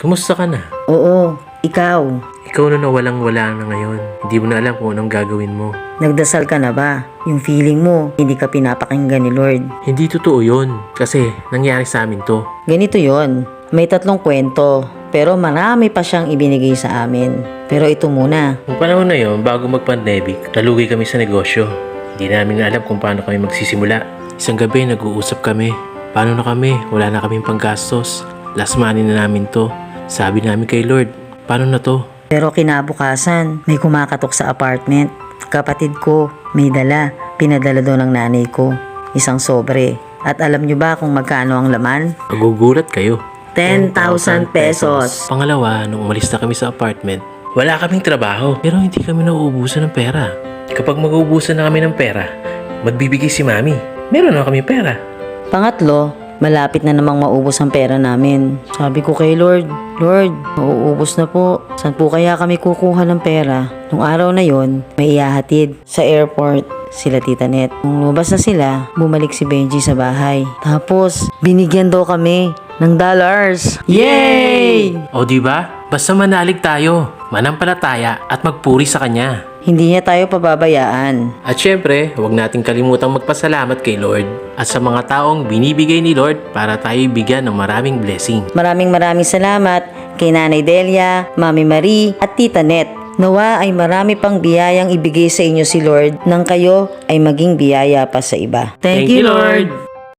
Kumusta ka na? Oo, ikaw. Ikaw na nawalang wala na ngayon. Hindi mo na alam kung anong gagawin mo. Nagdasal ka na ba? Yung feeling mo, hindi ka pinapakinggan ni Lord. Hindi totoo yun. Kasi nangyari sa amin to. Ganito yon. May tatlong kwento, pero marami pa siyang ibinigay sa amin. Pero ito muna. Nung panahon na yon, bago mag-pandemic, nalugi kami sa negosyo. Hindi namin alam kung paano kami magsisimula. Isang gabi, nag-uusap kami. Paano na kami? Wala na kaming panggastos. Last money na namin to. Sabi namin kay Lord, paano na to? Pero kinabukasan, may kumakatok sa apartment. Kapatid ko, may dala. Pinadala doon ng nanay ko. Isang sobre. At alam nyo ba kung magkano ang laman? Magugulat kayo. 10,000 pesos. Pangalawa, nung umalis na kami sa apartment, wala kaming trabaho. Pero hindi kami nauubusan ng pera. Kapag mag-uubusan na kami ng pera, magbibigay si mami. Meron na kami pera. Pangatlo, malapit na namang maubos ang pera namin. Sabi ko kay Lord, Lord, mauubos na po. Saan po kaya kami kukuha ng pera? Nung araw na yon, may ihahatid sa airport sila Tita Net. Nung lumabas na sila, bumalik si Benji sa bahay. Tapos, binigyan daw kami ng dollars. Yay! O di ba? Basta manalig tayo, manampalataya at magpuri sa Kanya. Hindi niya tayo pababayaan. At syempre, huwag nating kalimutang magpasalamat kay Lord at sa mga taong binibigay ni Lord para tayo bigyan ng maraming blessing. Maraming maraming salamat kay Nanay Delia, Mami Marie at Tita Net. Nawa ay marami pang biyayang ibigay sa inyo si Lord nang kayo ay maging biyaya pa sa iba. Thank you, Lord.